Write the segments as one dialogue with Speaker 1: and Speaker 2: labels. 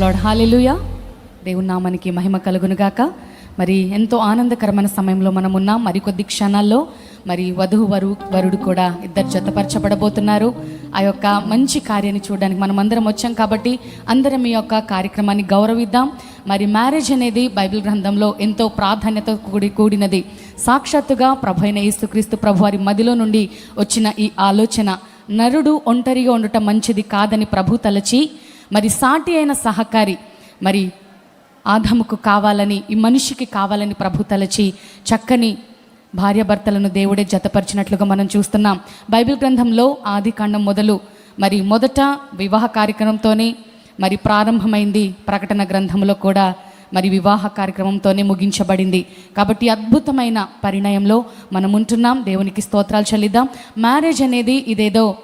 Speaker 1: Lord hallelujah దేవుని నామానికి మహిమ కలుగునుగాక. మరి ఎంతో ఆనందకరమైన సమయంలో మనం ఉన్నాం. మరికొద్ది క్షణాల్లో మరి వధువు వరు వరుడు కూడా ఇద్దరు జతపరచబడబోతున్నారు. ఆ యొక్క మంచి కార్యాన్ని చూడడానికి మనం అందరం వచ్చాం కాబట్టి అందరం ఈ యొక్క కార్యక్రమాన్ని గౌరవిద్దాం. మరి మ్యారేజ్ అనేది బైబిల్ గ్రంథంలో ఎంతో ప్రాధాన్యత కూడి కూడినది. సాక్షాత్తుగా ప్రభు అయిన యేసుక్రీస్తు ప్రభు వారి మదిలో నుండి వచ్చిన ఈ ఆలోచన నరుడు ఒంటరిగా ఉండటం మంచిది కాదని ప్రభు తలచి మరి సాటి అయిన సహకారి మరి ఆదముకు కావాలని ఈ మనిషికి కావాలని ప్రభు తలచి చక్కని భార్యాభర్తలను దేవుడే జతపరిచినట్లుగా మనం చూస్తున్నాం. బైబిల్ గ్రంథంలో ఆది కాండం మొదలు మరి మొదట వివాహ కార్యక్రమంతోనే మరి ప్రారంభమైంది ప్రకటన గ్రంథంలో కూడా మరి వివాహ కార్యక్రమంతోనే ముగించబడింది. కాబట్టి అద్భుతమైన పరిణయంలో మనం ఉంటున్నాం. దేవునికి స్తోత్రాలు చెల్లిద్దాం. మ్యారేజ్ అనేది ఇదేదో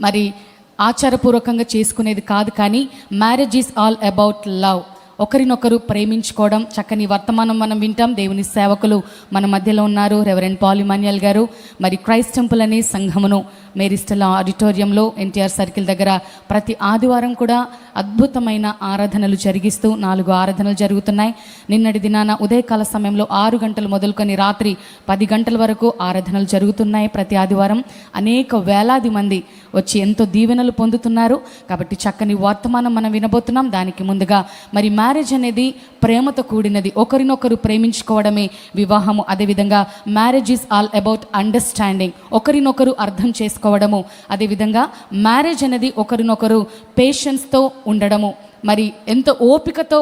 Speaker 1: మరి ఆచారపూర్వకంగా చేసుకునేది కాదు కానీ marriage is all about love ఒకరినొకరు ప్రేమించుకోవడం చక్కని వర్తమానం మనం వింటాం. దేవుని సేవకులు మన మధ్యలో ఉన్నారు రెవరెండ్ పాలిమాన్యల్ గారు. మరి క్రైస్ట్ టెంపుల్ అనే సంఘమును మేరిస్టల్ ఆడిటోరియంలో ఎన్టీఆర్ సర్కిల్ దగ్గర ప్రతి ఆదివారం కూడా అద్భుతమైన ఆరాధనలు జరిగిస్తూ నాలుగు ఆరాధనలు జరుగుతున్నాయి. నిన్నటి దినాన ఉదయకాల సమయంలో ఆరు గంటలు మొదలుకొని రాత్రి పది గంటల వరకు ఆరాధనలు జరుగుతున్నాయి ప్రతి ఆదివారం. అనేక వేలాది మంది వచ్చి ఎంతో దీవెనలు పొందుతున్నారు. కాబట్టి చక్కని వర్తమానం మనం వినబోతున్నాం. దానికి ముందుగా మరి మ్యారేజ్ అనేది ప్రేమతో కూడినది. ఒకరినొకరు ప్రేమించుకోవడమే వివాహము. అదేవిధంగా marriage is all about understanding. ఒకరినొకరు అర్థం చేసుకోవడము. అదేవిధంగా మ్యారేజ్ అనేది ఒకరినొకరు పేషెన్స్తో ఉండడము. మరి ఎంతో ఓపికతో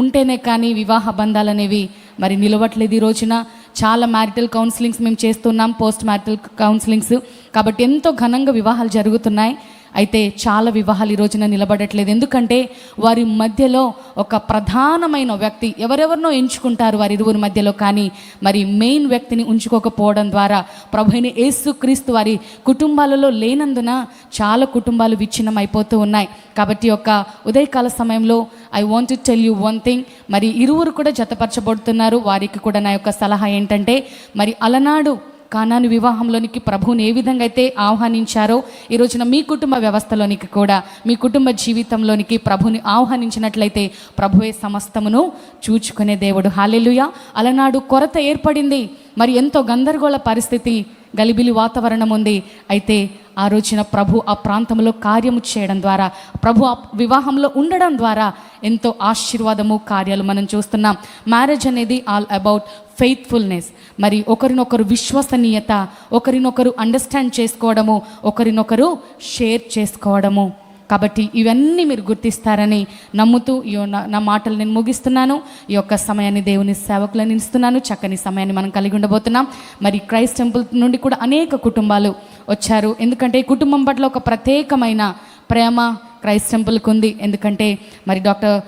Speaker 1: ఉంటేనే కానీ వివాహ బంధాలు అనేవి మరి నిలవట్లేదు ఈ రోజున. చాలా మ్యారిటల్ కౌన్సిలింగ్స్ మేము చేస్తున్నాం పోస్ట్ మ్యారిటల్ కౌన్సిలింగ్స్ కాబట్టి ఎంతో ఘనంగా వివాహాలు జరుగుతున్నాయి. అయితే చాలా వివాహాలు ఈ రోజున నిలబడట్లేదు. ఎందుకంటే వారి మధ్యలో ఒక ప్రధానమైన వ్యక్తి ఎవరెవరినో ఎంచుకుంటారు వారి ఇరువురి మధ్యలో. కానీ మరి మెయిన్ వ్యక్తిని ఉంచుకోకపోవడం ద్వారా ప్రభుని యేసుక్రీస్తు వారి కుటుంబాలలో లేనందున చాలా కుటుంబాలు విచ్ఛిన్నం అయిపోతూ ఉన్నాయి. కాబట్టి ఒక ఉదయకాల సమయంలో I want to tell you one thing మరి ఇరువురు కూడా జతపరచబడుతున్నారు. వారికి కూడా నా యొక్క సలహా ఏంటంటే మరి అలనాడు కానాను వివాహంలోనికి ప్రభువుని ఏ విధంగా అయితే ఆహ్వానించారో ఈ రోజున మీ కుటుంబ వ్యవస్థలోనికి కూడా మీ కుటుంబ జీవితంలోనికి ప్రభుని ఆహ్వానించినట్లయితే ప్రభువే సమస్తమును చూచుకునే దేవుడు. హాలెలుయ అలనాడు కొరత ఏర్పడింది. మరి ఎంతో గందరగోళ పరిస్థితి గలిబిలి వాతావరణం ఉంది. అయితే ఆ రోజున ప్రభు ఆ ప్రాంతంలో కార్యము చేయడం ద్వారా ప్రభు ఆ వివాహంలో ఉండడం ద్వారా ఎంతో ఆశీర్వాదము కార్యాలు మనం చూస్తున్నాం. మ్యారేజ్ అనేది ఆల్ అబౌట్ ఫెయిత్ఫుల్నెస్ మరి ఒకరినొకరు విశ్వసనీయత ఒకరినొకరు అండర్స్టాండ్ చేసుకోవడము ఒకరినొకరు షేర్ చేసుకోవడము. కాబట్టి ఇవన్నీ మీరు గుర్తిస్తారని నమ్ముతూ ఈ నా- నా మాటలు నేను ముగిస్తున్నాను. ఈ యొక్క సమయాన్ని దేవుని సేవకులను ఇస్తున్నాను చక్కని సమయాన్ని మనం కలిగి ఉండబోతున్నాం. మరి క్రైస్ట్ టెంపుల్ నుండి కూడా అనేక కుటుంబాలు వచ్చారు. ఎందుకంటే ఈ కుటుంబం పట్ల ఒక ప్రత్యేకమైన ప్రేమ క్రైస్ట్ టెంపుల్కి ఉంది. ఎందుకంటే మరి డాక్టర్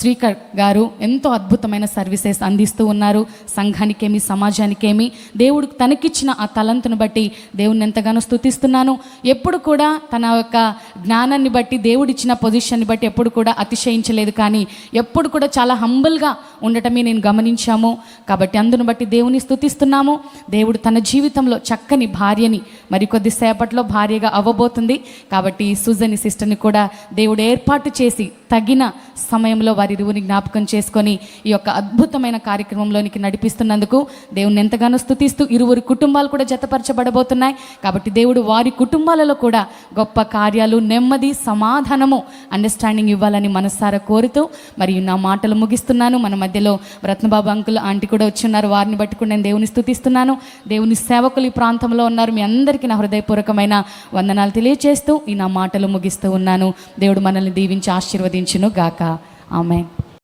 Speaker 1: శ్రీకర్ గారు ఎంతో అద్భుతమైన సర్వీసెస్ అందిస్తూ ఉన్నారు. సంఘానికేమి సమాజానికేమి దేవుడు తనకిచ్చిన ఆ తలంతును బట్టి దేవుని ఎంతగానో స్తుతిస్తున్నాను. ఎప్పుడు కూడా తన యొక్క జ్ఞానాన్ని బట్టి దేవుడిచ్చిన పొజిషన్ని బట్టి ఎప్పుడు కూడా అతిశయించలేదు. కానీ ఎప్పుడు కూడా చాలా హంబుల్గా ఉండటమే నేను గమనించాము. కాబట్టి అందును బట్టి దేవుని స్థుతిస్తున్నాము దేవుడు తన జీవితంలో చక్కని భార్యని మరి కొద్దిసేపట్లో భార్యగా అవ్వబోతుంది. కాబట్టి సుజని సిస్టర్ని కూడా దేవుడు ఏర్పాటు చేసి తగిన సమయంలో వారి ఇరువుని జ్ఞాపకం చేసుకొని ఈ యొక్క అద్భుతమైన కార్యక్రమంలోనికి నడిపిస్తున్నందుకు దేవుని ఎంతగానో స్థుతిస్తూ ఇరువురు కుటుంబాలు కూడా జతపరచబడబోతున్నాయి. కాబట్టి దేవుడు వారి కుటుంబాలలో కూడా గొప్ప కార్యాలు నెమ్మది సమాధానము అండర్స్టాండింగ్ ఇవ్వాలని మనస్సారా కోరుతూ మరియు నా మాటలు ముగిస్తున్నాను. మన మధ్యలో రత్నబాబు అంకుల్ ఆంటీ కూడా వచ్చి ఉన్నారు. వారిని బట్టి కూడా నేను దేవుని స్థుతిస్తున్నాను దేవుని సేవకులు ఈ ప్రాంతంలో ఉన్నారు. మీ అందరికీ అందరికీ నా హృదయపూర్వకమైన వందనాలు తెలియజేస్తూ ఈ నా మాటలు ముగిస్తూ ఉన్నాను. దేవుడు మనల్ని దీవించి ఆశీర్వదించును గాక ఆమె